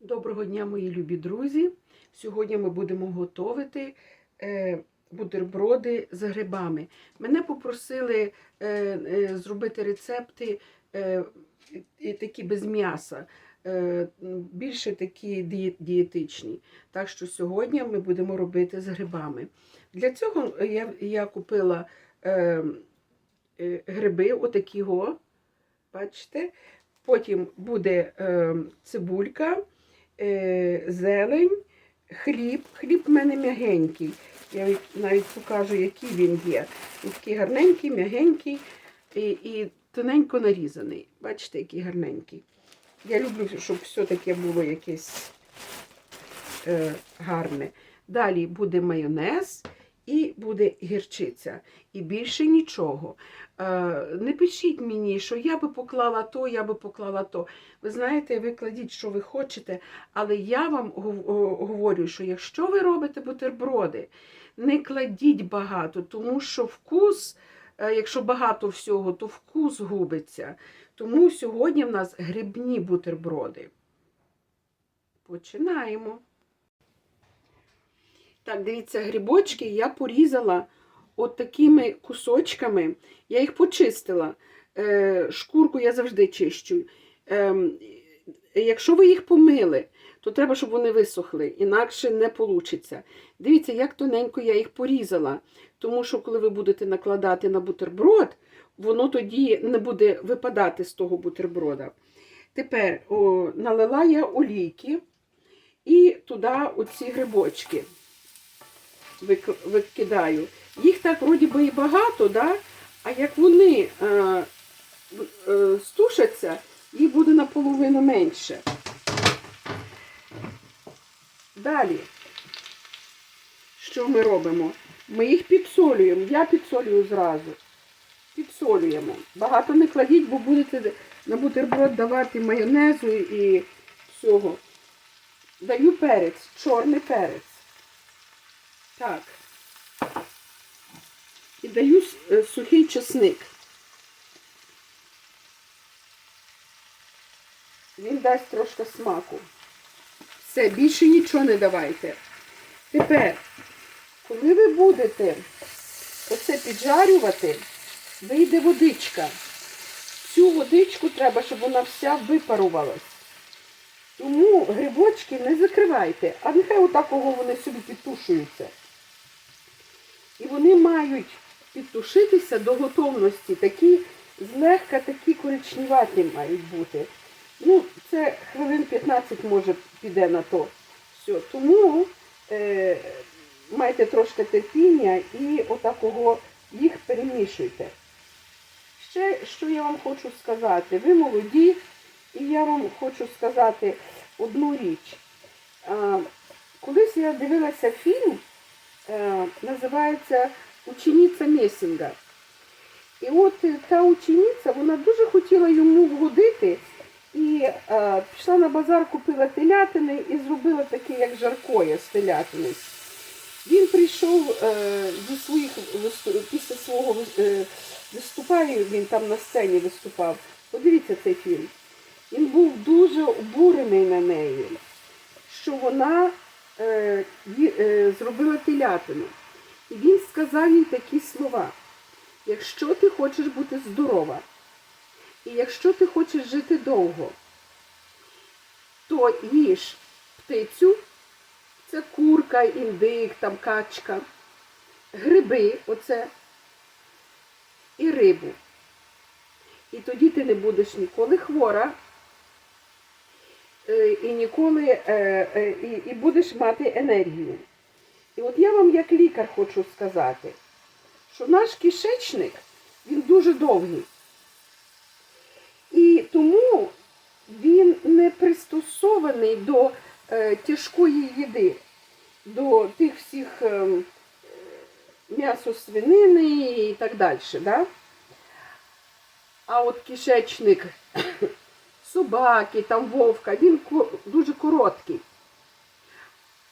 Доброго дня, мої любі друзі! Сьогодні ми будемо готувати е, бутерброди з грибами. Мене попросили е, е, зробити рецепти такі без м'яса, більше такі ді- дієтичні. Так що сьогодні ми будемо робити з грибами. Для цього я, я купила гриби, отакі бачите. Потім буде цибулька е, зелень, хліб. Хліб в мене м'ягенький. Я навіть покажу, який він є. Він такий гарненький, м'ягенький і, і тоненько нарізаний. Бачите, який гарненький. Я люблю, щоб все таке було якесь е, гарне. Далі буде майонез і буде гірчиця. І більше нічого. Е, не пишіть мені, що я би поклала то, я би поклала то. Ви знаєте, ви кладіть, що ви хочете, але я вам говорю, що якщо ви робите бутерброди, не кладіть багато, тому що вкус, е, якщо багато всього, то вкус губиться. Тому сьогодні в нас грибні бутерброди. Починаємо. Так, дивіться, грибочки я порізала от такими кусочками. Я їх почистила. Е, шкурку я завжди чищу. Ем, якщо ви їх помили, то треба, щоб вони висохли, інакше не вийде. Дивіться, як тоненько я їх порізала. Тому що, коли ви будете накладати на бутерброд, воно тоді не буде випадати з того бутерброда. Тепер о, налила я олійки і туди оці грибочки вик- викидаю. Їх так вроді би і багато, да? а як вони е, е, стушаться, їх буде наполовину менше. Далі, що ми робимо? Ми їх підсолюємо. Я підсолюю зразу. Підсолюємо. Багато не кладіть, бо будете на бутерброд давати майонезу і всього. Даю перець, чорний перець. Так. І даю е, сухий чесник. Він дасть трошки смаку. Все, більше нічого не давайте. Тепер, коли ви будете оце піджарювати, вийде водичка. Цю водичку треба, щоб вона вся випарувалась. Тому грибочки не закривайте, а нехай отакого вони собі підтушуються. І вони мають підтушитися до готовності. Такі злегка такі коричневаті мають бути. Ну, це хвилин 15 може піде на то. Все. Тому е, майте трошки терпіння і отакого їх перемішуйте. Ще що я вам хочу сказати, ви молоді, і я вам хочу сказати одну річ. Колись я дивилася фільм, е, називається Учениця Месінга. І от е, та учениця, вона дуже хотіла йому вгодити і е, пішла на базар, купила телятини і зробила таке, як жаркоє з телятини. Він прийшов е, зі своїх після свого е, виступаю, він там на сцені виступав. Подивіться цей фільм. Він був дуже обурений на неї, що вона е, е, зробила телятину. І він сказав їй такі слова. Якщо ти хочеш бути здорова, і якщо ти хочеш жити довго, то їж птицю, це курка, індик, там качка, гриби, оце, і рибу. І тоді ти не будеш ніколи хвора, е, і ніколи е, е, і, і будеш мати енергію. І от я вам як лікар хочу сказати, що наш кишечник, він дуже довгий. І тому він не пристосований до е, тяжкої їди, до тих всіх е, м'ясо свинини і так далі. Да? А от кишечник собаки, там вовка, він дуже короткий.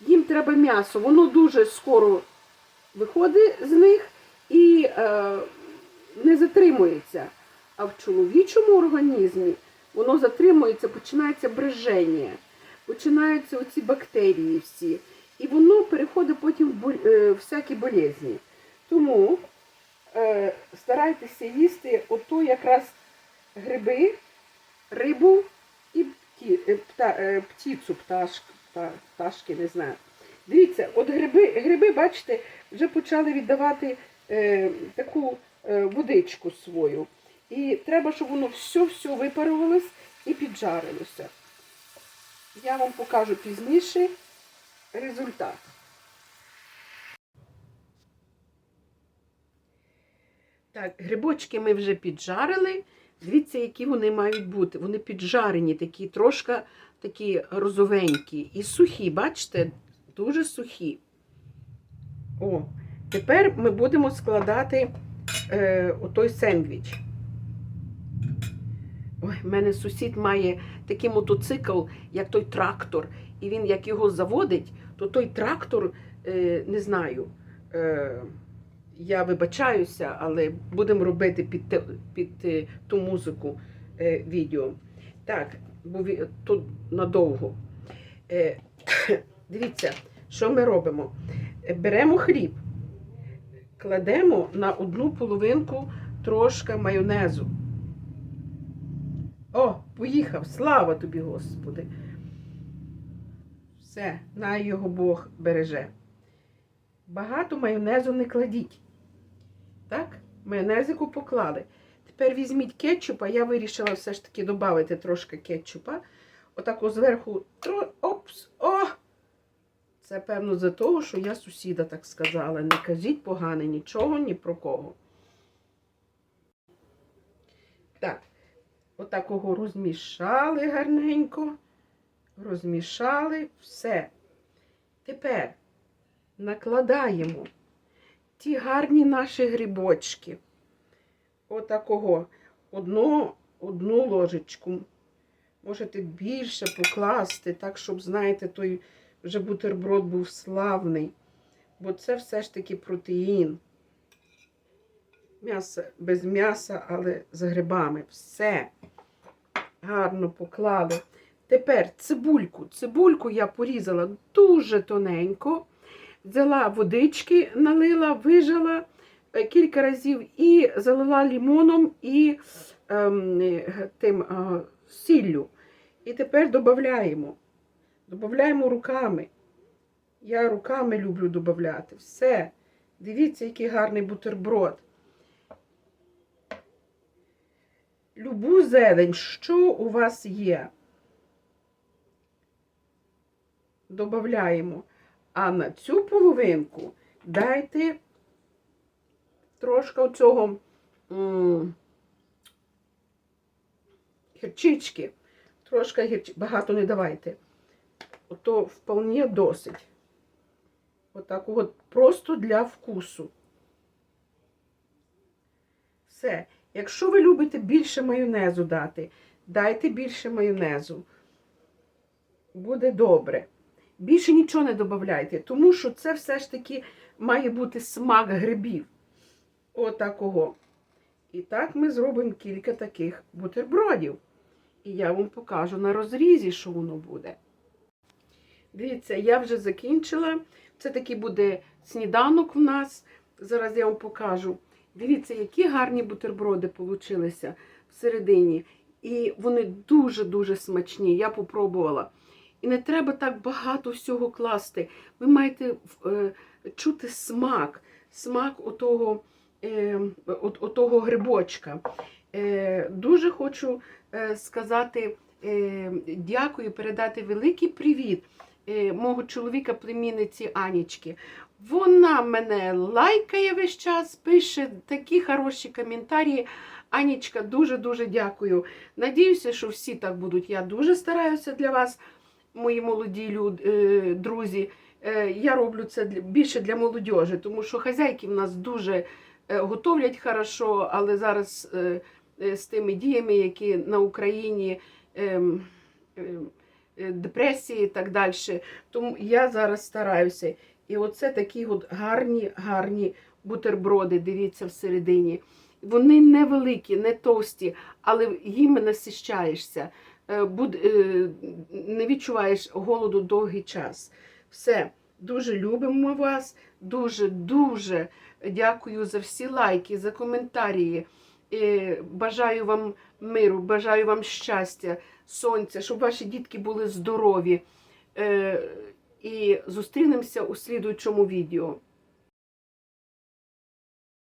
Їм треба м'ясо, воно дуже скоро виходить з них і е, не затримується. А в чоловічому організмі воно затримується, починається бреження. починаються оці бактерії всі. І воно переходить потім в боль- е, всякі болезні. Тому е, старайтеся їсти ото якраз гриби, рибу і пті, е, пта, е, птицю, пташк, пта, пташки, не знаю. Дивіться, от гриби, гриби, бачите, вже почали віддавати е, таку е, водичку свою. І треба, щоб воно все-все випарувалось і піджарилося. Я вам покажу пізніше результат. Так, грибочки ми вже піджарили. Дивіться, які вони мають бути. Вони піджарені, такі трошки такі розовенькі і сухі, бачите, дуже сухі. О, тепер ми будемо складати е, отой сендвіч. Ой, в мене сусід має такий мотоцикл, як той трактор. І він як його заводить, то той трактор, е, не знаю, е, я вибачаюся, але будемо робити під, те- під е, ту музику е, відео. Так, бо тут надовго. Е, дивіться, що ми робимо. Беремо хліб, кладемо на одну половинку трошки майонезу. О, поїхав! Слава тобі, Господи! Все, най його Бог береже. Багато майонезу не кладіть. Так? Майонезику поклали. Тепер візьміть кетчупа. Я вирішила все ж таки додати трошки кетчупа. Отако зверху. Опс! О! Це певно за того, що я сусіда так сказала. Не кажіть погане нічого, ні про кого. Так, отакого розмішали гарненько. Розмішали все. Тепер накладаємо ті гарні наші грибочки. Отакого. Одну, одну ложечку. Можете більше покласти, так, щоб, знаєте, той вже бутерброд був славний. Бо це все ж таки протеїн. М'ясо без м'яса, але з грибами. Все. Гарно поклали. Тепер цибульку. Цибульку я порізала дуже тоненько. Взяла водички, налила, вижала е, кілька разів і залила лімоном і ем, тим е, сіллю. І тепер додаємо. Додаємо руками. Я руками люблю додати. Все. Дивіться, який гарний бутерброд. Любу зелень, що у вас є. Додаємо. А на цю половинку дайте трошки оцього гірчички. Трошки гірчички. Багато не давайте. Ото вполне досить. Отак от просто для вкусу. Все. Якщо ви любите більше майонезу дати, дайте більше майонезу. Буде добре. Більше нічого не додавайте, тому що це все ж таки має бути смак грибів. Отакого. І так ми зробимо кілька таких бутербродів. І я вам покажу на розрізі, що воно буде. Дивіться, я вже закінчила. Це такий буде сніданок в нас. Зараз я вам покажу. Дивіться, які гарні бутерброди получилися всередині. І вони дуже-дуже смачні. Я попробувала. Не треба так багато всього класти. Ви маєте е, чути смак, смак отого, е, от, отого грибочка. Е, дуже хочу сказати дякую, передати великий привіт мого чоловіка, племінниці Анічки. Вона мене лайкає весь час, пише такі хороші коментарі. Анічка, дуже-дуже дякую. Надіюся, що всі так будуть. Я дуже стараюся для вас, мої молоді люд, е, друзі. Е, я роблю це більше для молодіжі, тому що хазяйки в нас дуже е, готовлять хорошо, але зараз з тими діями, які на Україні. ем, ем, депресії і так далі. Тому я зараз стараюся. І оце такі от гарні, гарні бутерброди, дивіться, всередині. Вони невеликі, не товсті, але їми насищаєшся. Е, е, не відчуваєш голоду довгий час. Все, дуже любимо вас, дуже, дуже дякую за всі лайки, за коментарі. Е, Бажаю вам миру, бажаю вам щастя, сонця, щоб ваші дітки були здорові. І зустрінемося у слідуючому відео.